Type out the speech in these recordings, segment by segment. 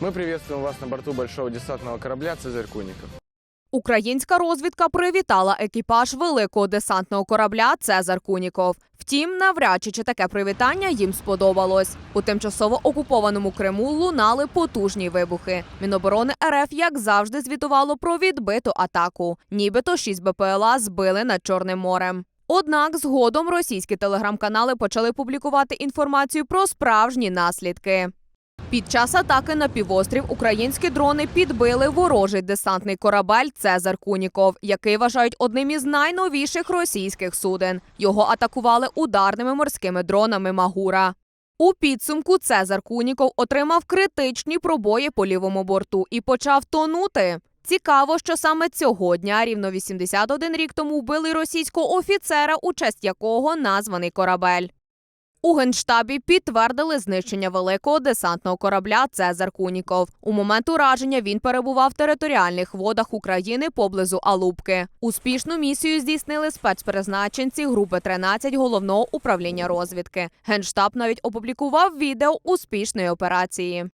Мы приветствуем вас на борту большого десантного корабля «Цезарь Куников». Українська розвідка привітала екіпаж великого десантного корабля Цезар Куніков. Втім, навряд чи таке привітання їм сподобалось. У тимчасово окупованому Криму лунали потужні вибухи. Міноборони РФ, як завжди, звітувало про відбиту атаку. Нібито 6 БПЛА збили над Чорним морем. Однак згодом російські телеграм-канали почали публікувати інформацію про справжні наслідки. Під час атаки на півострів українські дрони підбили ворожий десантний корабель Цезар Куніков, який вважають одним із найновіших російських суден. Його атакували ударними морськими дронами Магура. У підсумку Цезар Куніков отримав критичні пробої по лівому борту і почав тонути. Цікаво, що саме цього дня, рівно 81 рік тому, вбили російського офіцера, у честь якого названий корабель. У генштабі підтвердили знищення великого десантного корабля Цезар Куніков. У момент ураження він перебував в територіальних водах України поблизу Алубки. Успішну місію здійснили спецпризначенці групи 13 головного управління розвідки. Генштаб навіть опублікував відео успішної операції.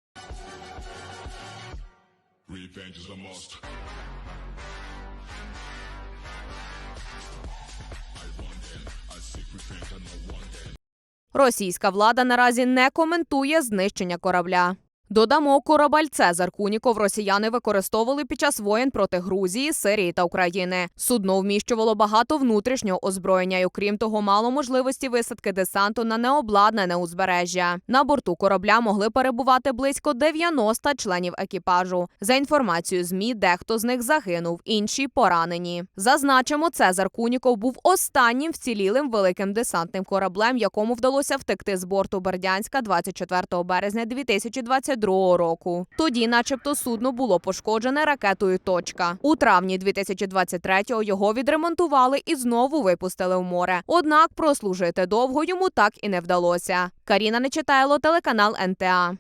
Російська влада наразі не коментує знищення корабля. Додамо, корабель Цезар Куніков росіяни використовували під час воєн проти Грузії, Сирії та України. Судно вміщувало багато внутрішнього озброєння і, окрім того, мало можливості висадки десанту на необладнане узбережжя. На борту корабля могли перебувати близько 90 членів екіпажу. За інформацією змі, дехто з них загинув, інші поранені. Зазначимо, Цезар Куніков був останнім вцілілим великим десантним кораблем, якому вдалося втекти з борту Бердянська 24 березня 2022 року. Тоді, начебто, судно було пошкоджене ракетою. Точка у травні 2023-го його відремонтували і знову випустили в море. Однак прослужити довго йому так і не вдалося. Каріна Нечитайло, телеканал НТА.